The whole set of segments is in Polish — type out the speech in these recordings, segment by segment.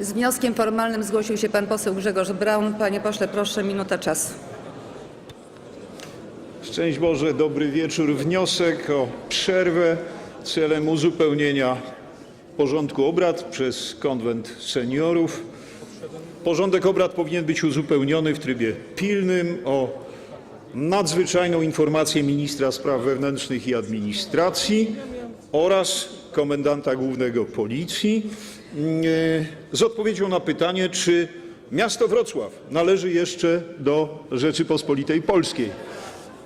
Z wnioskiem formalnym zgłosił się pan poseł Grzegorz Braun. Panie pośle, proszę, minuta czasu. Szczęść Boże, dobry wieczór. Wniosek o przerwę celem uzupełnienia porządku obrad przez Konwent Seniorów. Porządek obrad powinien być uzupełniony w trybie pilnym o nadzwyczajną informację ministra spraw wewnętrznych i administracji oraz komendanta głównego Policji mm, z odpowiedzią na pytanie, czy miasto Wrocław należy jeszcze do Rzeczypospolitej Polskiej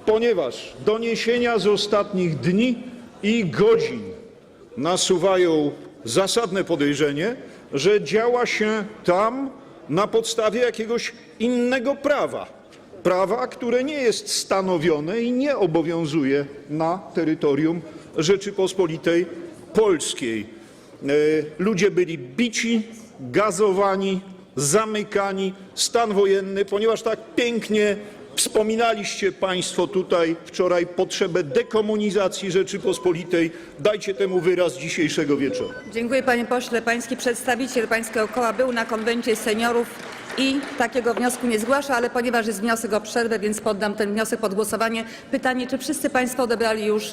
ponieważ doniesienia z ostatnich dni i godzin nasuwają zasadne podejrzenie, że działa się tam na podstawie jakiegoś innego prawa. Prawa, które nie jest stanowione i nie obowiązuje na terytorium Rzeczypospolitej Polskiej. E, Ludzie byli bici, gazowani, zamykani, stan wojenny, ponieważ tak pięknie wspominaliście Państwo tutaj wczoraj potrzebę dekomunizacji Rzeczypospolitej. Dajcie temu wyraz dzisiejszego wieczoru. Dziękuję panie pośle. Pański przedstawiciel pańskiego koła był na konwencie seniorów i takiego wniosku nie zgłasza, ale ponieważ jest wniosek o przerwę, więc poddam ten wniosek pod głosowanie. Pytanie, czy wszyscy państwo odebrali już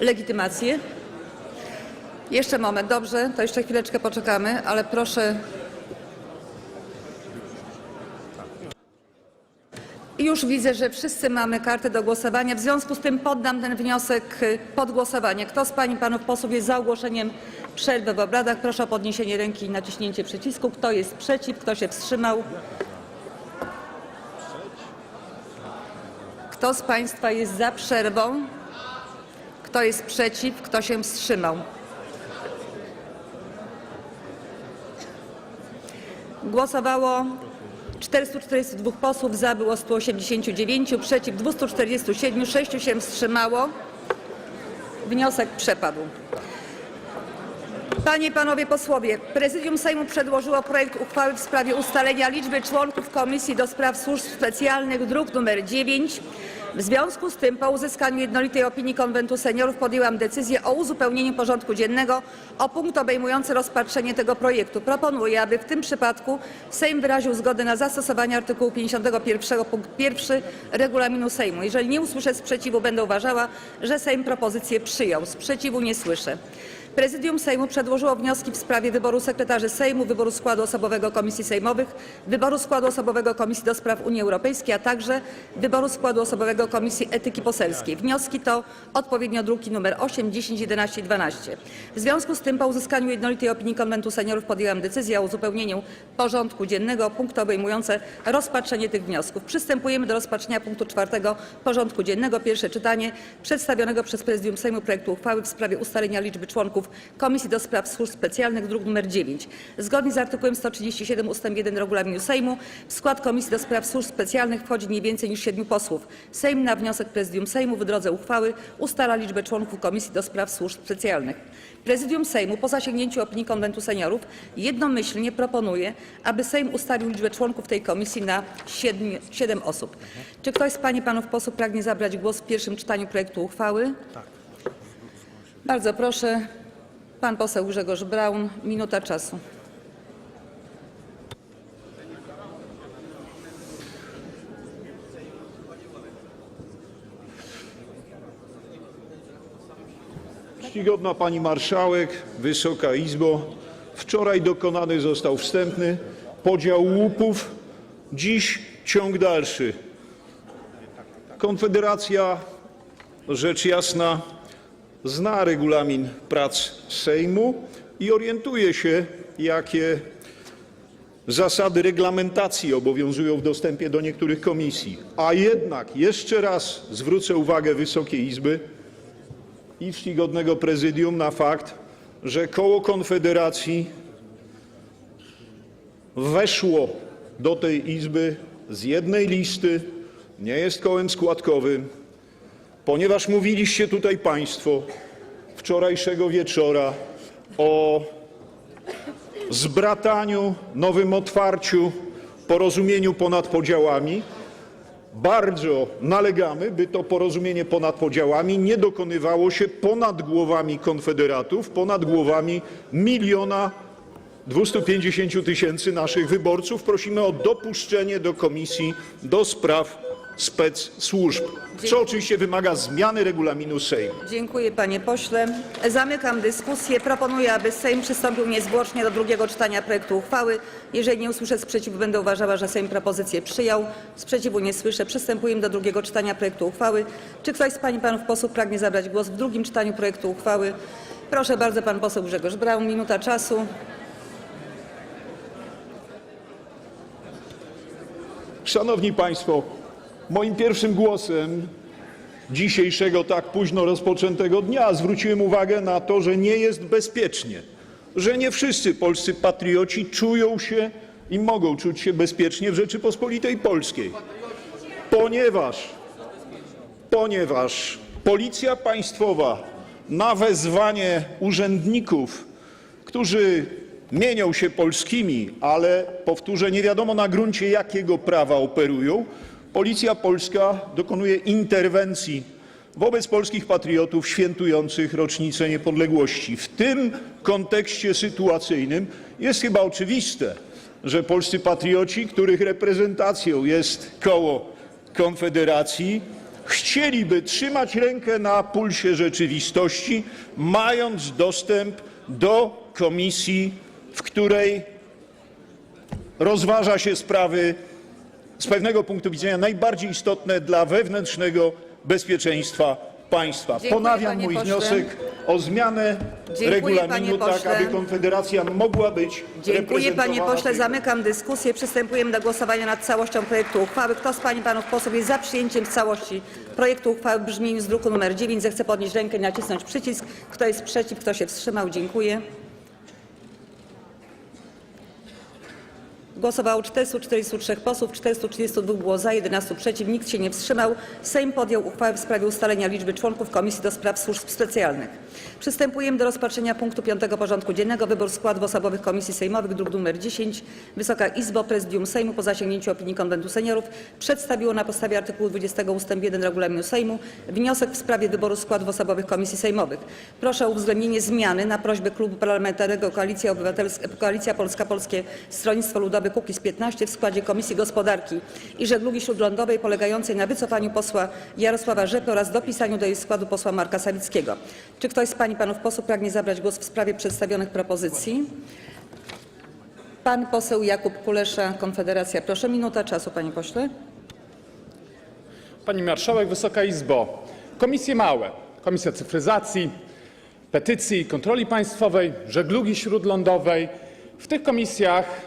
legitymację? Jeszcze moment, dobrze, to jeszcze chwileczkę poczekamy, ale proszę. Już widzę, że wszyscy mamy kartę do głosowania. W związku z tym poddam ten wniosek pod głosowanie. Kto z pań i panów posłów jest za ogłoszeniem przerwy w obradach? Proszę o podniesienie ręki i naciśnięcie przycisku. Kto jest przeciw? Kto się wstrzymał? Kto z państwa jest za przerwą? Kto jest przeciw? Kto się wstrzymał? Głosowało 442 posłów, za było 189, przeciw 247, 6 się wstrzymało. Wniosek przepadł. Panie i panowie posłowie, Prezydium Sejmu przedłożyło projekt uchwały w sprawie ustalenia liczby członków Komisji do Spraw Służb Specjalnych, druk nr 9. W związku z tym, po uzyskaniu jednolitej opinii Konwentu Seniorów, podjęłam decyzję o uzupełnieniu porządku dziennego o punkt obejmujący rozpatrzenie tego projektu. Proponuję, aby w tym przypadku Sejm wyraził zgodę na zastosowanie artykułu 51 punkt 1 regulaminu Sejmu. Jeżeli nie usłyszę sprzeciwu, będę uważała, że Sejm propozycję przyjął. Sprzeciwu nie słyszę. Prezydium Sejmu przedłożyło wnioski w sprawie wyboru sekretarzy Sejmu, wyboru składu osobowego komisji sejmowych, wyboru składu osobowego Komisji do Spraw Unii Europejskiej, a także wyboru składu osobowego Komisji Etyki Poselskiej. Wnioski to odpowiednio druki nr 8, 10, 11 i 12. W związku z tym po uzyskaniu jednolitej opinii Konwentu Seniorów podjęłam decyzję o uzupełnieniu porządku dziennego o punkty obejmujące rozpatrzenie tych wniosków. Przystępujemy do rozpatrzenia punktu czwartego porządku dziennego. Pierwsze czytanie przedstawionego przez Prezydium Sejmu projektu uchwały w sprawie ustalenia liczby członków Komisji do Spraw Służb Specjalnych, druk nr 9. Zgodnie z artykułem 137 ust. 1 regulaminu Sejmu w skład Komisji do Spraw Służb Specjalnych wchodzi nie więcej niż siedmiu posłów. Sejm na wniosek Prezydium Sejmu w drodze uchwały ustala liczbę członków Komisji do Spraw Służb Specjalnych. Prezydium Sejmu po zasięgnięciu opinii Konwentu Seniorów jednomyślnie proponuje, aby Sejm ustalił liczbę członków tej komisji na siedmiu- siedem osób. Czy ktoś z pań i panów posłów pragnie zabrać głos w pierwszym czytaniu projektu uchwały? Bardzo proszę, pan poseł Grzegorz Braun, minuta czasu. Czcigodna Pani Marszałek, Wysoka Izbo, wczoraj dokonany został wstępny podział łupów, dziś ciąg dalszy. Konfederacja, rzecz jasna, zna regulamin prac Sejmu i orientuje się, jakie zasady reglamentacji obowiązują w dostępie do niektórych komisji. A jednak jeszcze raz zwrócę uwagę Wysokiej Izby i czcigodnego prezydium na fakt, że koło Konfederacji weszło do tej Izby z jednej listy, nie jest kołem składkowym, ponieważ mówiliście tutaj Państwo wczorajszego wieczora o zbrataniu, nowym otwarciu, porozumieniu ponad podziałami. Bardzo nalegamy, by to porozumienie ponad podziałami nie dokonywało się ponad głowami konfederatów, ponad głowami miliona 250 tysięcy naszych wyborców prosimy o dopuszczenie do Komisji do Spraw Spec Służb, co oczywiście wymaga zmiany regulaminu Sejmu. Dziękuję panie pośle. Zamykam dyskusję. Proponuję, aby Sejm przystąpił niezwłocznie do drugiego czytania projektu uchwały. Jeżeli nie usłyszę sprzeciwu, będę uważała, że Sejm propozycję przyjął. Sprzeciwu nie słyszę. Przystępujemy do drugiego czytania projektu uchwały. Czy ktoś z pań i panów posłów pragnie zabrać głos w drugim czytaniu projektu uchwały? Proszę bardzo, pan poseł Grzegorz Braun, minuta czasu. Szanowni Państwo, moim pierwszym głosem dzisiejszego tak późno rozpoczętego dnia zwróciłem uwagę na to, że nie jest bezpiecznie, że nie wszyscy polscy patrioci czują się i mogą czuć się bezpiecznie w Rzeczypospolitej Polskiej, ponieważ, ponieważ Policja Państwowa na wezwanie urzędników, którzy mienią się polskimi, ale powtórzę, nie wiadomo na gruncie jakiego prawa operują, Policja Polska dokonuje interwencji wobec polskich patriotów świętujących rocznicę niepodległości. W tym kontekście sytuacyjnym jest chyba oczywiste, że polscy patrioci, których reprezentacją jest koło Konfederacji, chcieliby trzymać rękę na pulsie rzeczywistości, mając dostęp do komisji, w której rozważa się sprawy z pewnego punktu widzenia najbardziej istotne dla wewnętrznego bezpieczeństwa państwa. Dziękuję, Ponawiam panie mój pośle. wniosek o zmianę Dziękuję, regulaminu, tak pośle. aby Konfederacja mogła być Dziękuję panie reprezentowana pośle. w tej Zamykam dyskusję. Przystępujemy do głosowania nad całością projektu uchwały. Kto z pań i panów posłów jest za przyjęciem w całości projektu uchwały w brzmieniu z druku nr 9, zechce podnieść rękę i nacisnąć przycisk. Kto jest przeciw, kto się wstrzymał? Dziękuję. Głosowało 443 posłów, 432 było za, 11 przeciw, nikt się nie wstrzymał. Sejm podjął uchwałę w sprawie ustalenia liczby członków Komisji do Spraw Służb Specjalnych. Przystępujemy do rozpatrzenia punktu 5 porządku dziennego. Wybór składów osobowych komisji sejmowych, druk nr 10. Wysoka Izbo, Prezydium Sejmu po zasięgnięciu opinii Konwentu Seniorów przedstawiło na podstawie artykułu 20 ust. 1 regulaminu Sejmu wniosek w sprawie wyboru składów osobowych komisji sejmowych. Proszę o uwzględnienie zmiany na prośbę Klubu Parlamentarnego Koalicja Koalicja Polska Polskie Stronnictwo Ludowe Kukiz 15 w składzie Komisji Gospodarki i Żeglugi Śródlądowej polegającej na wycofaniu posła Jarosława Rzepy oraz dopisaniu do jej składu posła Marka Sawickiego. Czy ktoś z i panów posłów pragnie zabrać głos w sprawie przedstawionych propozycji? Pan poseł Jakub Kulesza, Konfederacja. Proszę, minuta czasu, panie pośle. Pani Marszałek, Wysoka Izbo. Komisje małe. Komisja Cyfryzacji, Petycji, Kontroli Państwowej, Żeglugi Śródlądowej. W tych komisjach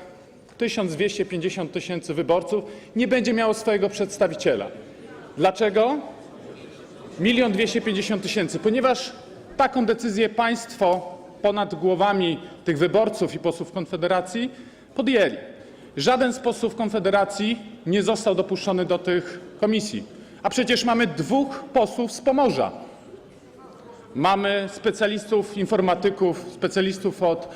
1250 tysięcy wyborców nie będzie miało swojego przedstawiciela. Dlaczego? Milion 250 tysięcy, ponieważ taką decyzję państwo ponad głowami tych wyborców i posłów Konfederacji podjęli. Żaden z posłów Konfederacji nie został dopuszczony do tych komisji. A przecież mamy dwóch posłów z Pomorza. Mamy specjalistów informatyków, specjalistów od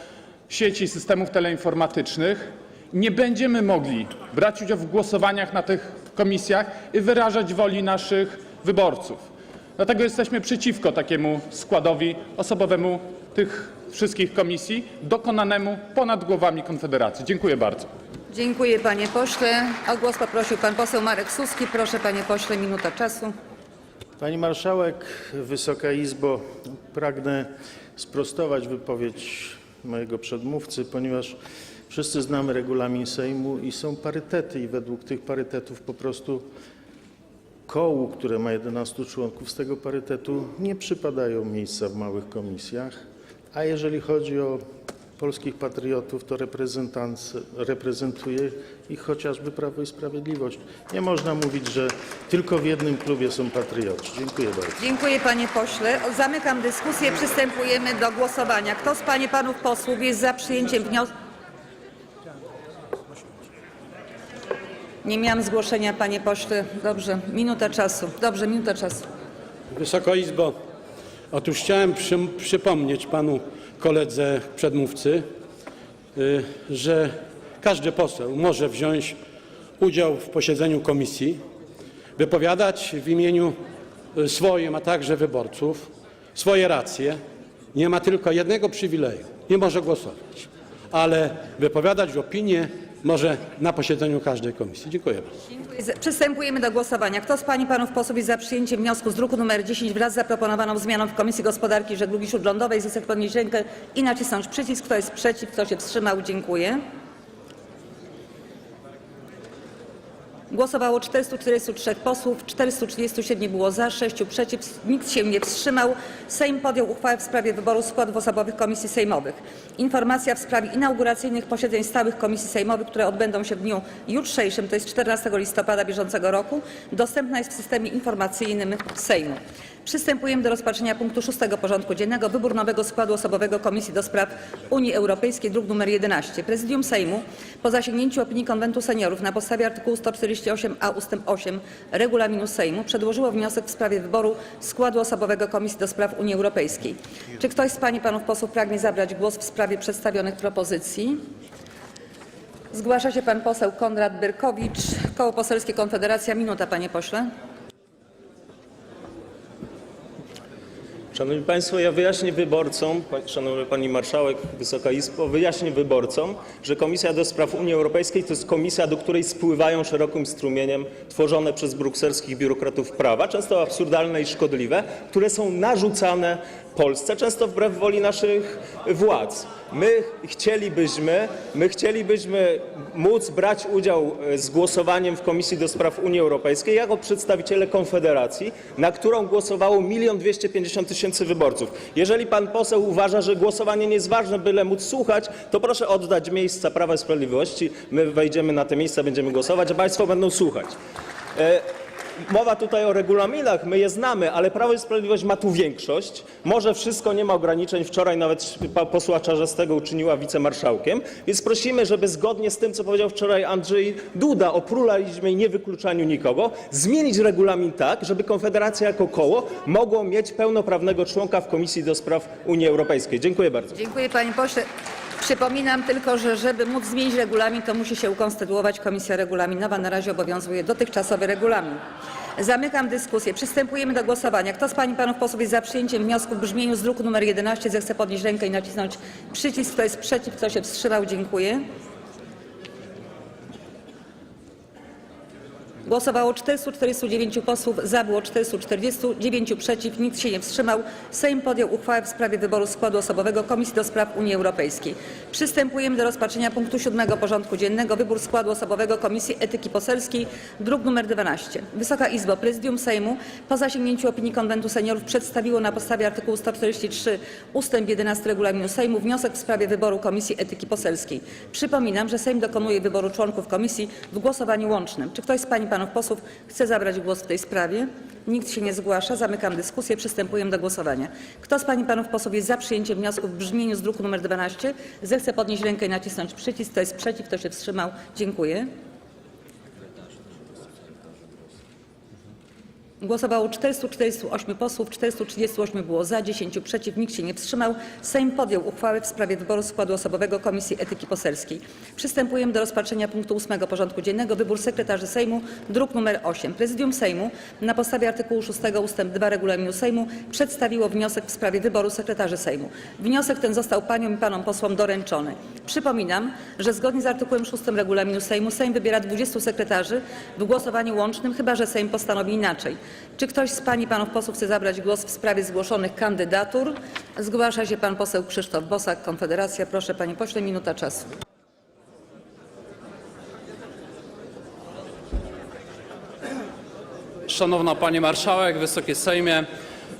sieci systemów teleinformatycznych. Nie będziemy mogli brać udziału w głosowaniach na tych komisjach i wyrażać woli naszych wyborców. Dlatego jesteśmy przeciwko takiemu składowi osobowemu tych wszystkich komisji, dokonanemu ponad głowami Konfederacji. Dziękuję bardzo. Dziękuję, panie pośle. O głos poprosił pan poseł Marek Suski. Proszę, panie pośle, minuta czasu. Pani Marszałek, Wysoka Izbo, pragnę sprostować wypowiedź mojego przedmówcy, ponieważ wszyscy znamy regulamin Sejmu i są parytety i według tych parytetów po prostu kołu, które ma 11 członków z tego parytetu nie przypadają miejsca w małych komisjach, a jeżeli chodzi o polskich patriotów, to reprezentuje ich chociażby Prawo i Sprawiedliwość. Nie można mówić, że tylko w jednym klubie są patrioci. Dziękuję bardzo. Dziękuję, panie pośle. Zamykam dyskusję. Przystępujemy do głosowania. Kto z pań i panów posłów jest za przyjęciem wniosku? Nie miałam zgłoszenia, panie pośle. Dobrze, minuta czasu. Dobrze, minuta czasu. Wysoka Izbo, otóż chciałem przy, przypomnieć panu koledze przedmówcy, y, że każdy poseł może wziąć udział w posiedzeniu komisji, wypowiadać w imieniu y, swoim, a także wyborców swoje racje. Nie ma tylko jednego przywileju, nie może głosować. ale wypowiadać opinię może na posiedzeniu każdej komisji. Dziękuję bardzo. Przystępujemy do głosowania. Kto z Pań i Panów posłów jest za przyjęciem wniosku z druku nr 10 wraz z zaproponowaną zmianą w Komisji Gospodarki i Żeglugi Śródlądowej, zechce podnieść rękę i nacisnąć przycisk. Kto jest przeciw? Kto się wstrzymał? Dziękuję. Głosowało 443 posłów, 437 było za, 6 przeciw, nikt się nie wstrzymał. Sejm podjął uchwałę w sprawie wyboru składów osobowych komisji sejmowych. Informacja w sprawie inauguracyjnych posiedzeń stałych komisji sejmowych, które odbędą się w dniu jutrzejszym, to jest 14 listopada bieżącego roku, dostępna jest w systemie informacyjnym Sejmu. Przystępujemy do rozpatrzenia punktu 6 porządku dziennego. Wybór nowego składu osobowego Komisji do Spraw Unii Europejskiej, druk nr 11. Prezydium Sejmu, po zasięgnięciu opinii Konwentu Seniorów na podstawie artykułu 148a ust. 8 Regulaminu Sejmu, przedłożyło wniosek w sprawie wyboru składu osobowego Komisji do Spraw Unii Europejskiej. Czy ktoś z Pań i Panów posłów pragnie zabrać głos w sprawie przedstawionych propozycji? Zgłasza się pan poseł Konrad Berkowicz, Koło Poselskie Konfederacja. Minuta, panie pośle. Szanowni Państwo, ja wyjaśnię wyborcom, Szanowna Pani Marszałek, Wysoka Izbo, wyjaśnię wyborcom, że Komisja do Spraw Unii Europejskiej to jest komisja, do której spływają szerokim strumieniem tworzone przez brukselskich biurokratów prawa, często absurdalne i szkodliwe, które są narzucane Polsce, często wbrew woli naszych władz. My chcielibyśmy, my chcielibyśmy móc brać udział e, z głosowaniem w Komisji do Spraw Unii Europejskiej jako przedstawiciele Konfederacji, na którą głosowało 1 250 tysięcy wyborców. Jeżeli pan poseł uważa, że głosowanie nie jest ważne, byle móc słuchać, to proszę oddać miejsca Prawa i Sprawiedliwości. My wejdziemy na te miejsca, będziemy głosować, a państwo będą słuchać. Mowa tutaj o regulaminach, my je znamy, ale Prawo i Sprawiedliwość ma tu większość. Może wszystko, nie ma ograniczeń. Wczoraj nawet posła Czarzastego uczyniła wicemarszałkiem. Więc prosimy, żeby zgodnie z tym, co powiedział wczoraj Andrzej Duda o pluralizmie i niewykluczaniu nikogo, zmienić regulamin tak, żeby Konfederacja jako koło mogło mieć pełnoprawnego członka w Komisji do Spraw Unii Europejskiej. Dziękuję bardzo. Dziękuję panie pośle. Przypominam tylko, że żeby móc zmienić regulamin, to musi się ukonstytuować komisja regulaminowa. Na razie obowiązuje dotychczasowy regulamin. Zamykam dyskusję. Przystępujemy do głosowania. Kto z pań i panów posłów jest za przyjęciem wniosku w brzmieniu z druku nr 11, zechce podnieść rękę i nacisnąć przycisk. Kto jest przeciw, kto się wstrzymał? Dziękuję. Głosowało 449 posłów, za było 440, 9 przeciw, nikt się nie wstrzymał. Sejm podjął uchwałę w sprawie wyboru składu osobowego Komisji do Spraw Unii Europejskiej. Przystępujemy do rozpatrzenia punktu 7 porządku dziennego. Wybór składu osobowego Komisji Etyki Poselskiej, druk nr 12. Wysoka Izbo, Prezydium Sejmu po zasięgnięciu opinii Konwentu Seniorów przedstawiło na podstawie artykułu 143 ust. 11 Regulaminu Sejmu wniosek w sprawie wyboru Komisji Etyki Poselskiej. Przypominam, że Sejm dokonuje wyboru członków komisji w głosowaniu łącznym. Czy ktoś z pań i panów posłów chce zabrać głos w tej sprawie? Nikt się nie zgłasza. Zamykam dyskusję. Przystępujemy do głosowania. Kto z pań i panów posłów jest za przyjęciem wniosku w brzmieniu z druku nr 12, zechce podnieść rękę i nacisnąć przycisk. Kto jest przeciw, kto się wstrzymał? Dziękuję. Głosowało 448 posłów, 438 było za, 10 przeciw, nikt się nie wstrzymał. Sejm podjął uchwałę w sprawie wyboru składu osobowego Komisji Etyki Poselskiej. Przystępujemy do rozpatrzenia punktu 8 porządku dziennego. Wybór sekretarzy Sejmu, druk nr 8. Prezydium Sejmu na podstawie artykułu 6 ust. 2 Regulaminu Sejmu przedstawiło wniosek w sprawie wyboru sekretarzy Sejmu. Wniosek ten został paniom i panom posłom doręczony. Przypominam, że zgodnie z artykułem 6 Regulaminu Sejmu Sejm wybiera 20 sekretarzy w głosowaniu łącznym, chyba że Sejm postanowi inaczej. Czy ktoś z pań i panów posłów chce zabrać głos w sprawie zgłoszonych kandydatur? Zgłasza się pan poseł Krzysztof Bosak, Konfederacja. Proszę panie pośle, minuta czasu. Szanowna Pani Marszałek, Wysoki Sejmie,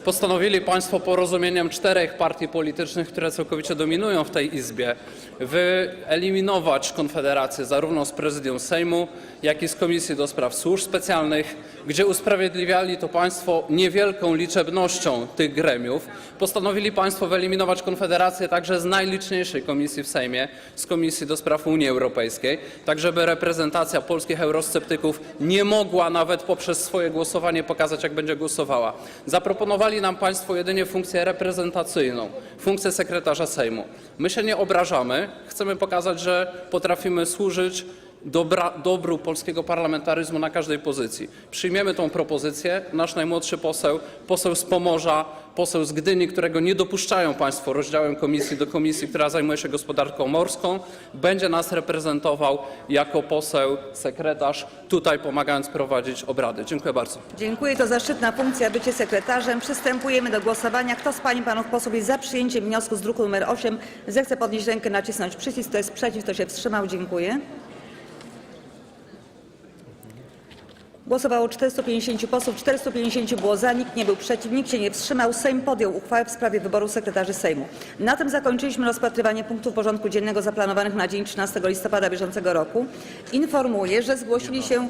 postanowili Państwo porozumieniem czterech partii politycznych, które całkowicie dominują w tej Izbie, wyeliminować Konfederację zarówno z prezydium Sejmu, jak i z Komisji do Spraw Służb Specjalnych, gdzie usprawiedliwiali to Państwo niewielką liczebnością tych gremiów. Postanowili Państwo wyeliminować Konfederację także z najliczniejszej komisji w Sejmie, z Komisji do Spraw Unii Europejskiej, tak żeby reprezentacja polskich eurosceptyków nie mogła nawet poprzez swoje głosowanie pokazać, jak będzie głosowała. Zaproponowali nam Państwo jedynie funkcję reprezentacyjną, funkcję sekretarza Sejmu. My się nie obrażamy, chcemy pokazać, że potrafimy służyć dobra, dobru polskiego parlamentaryzmu na każdej pozycji. Przyjmiemy tą propozycję. Nasz najmłodszy poseł, poseł z Pomorza, poseł z Gdyni, którego nie dopuszczają Państwo rozdziałem komisji do komisji, która zajmuje się gospodarką morską, będzie nas reprezentował jako poseł sekretarz, tutaj pomagając prowadzić obrady. Dziękuję bardzo. Dziękuję, to zaszczytna funkcja bycie sekretarzem. Przystępujemy do głosowania. Kto z Pań i Panów posłów jest za przyjęciem wniosku z druku nr 8, zechce podnieść rękę, nacisnąć przycisk. Kto jest przeciw, kto się wstrzymał? Dziękuję. Głosowało 450 posłów, 450 było za, nikt nie był przeciw, nikt się nie wstrzymał. Sejm podjął uchwałę w sprawie wyboru sekretarzy Sejmu. Na tym zakończyliśmy rozpatrywanie punktów porządku dziennego zaplanowanych na dzień 13 listopada bieżącego roku. Informuję, że zgłosili się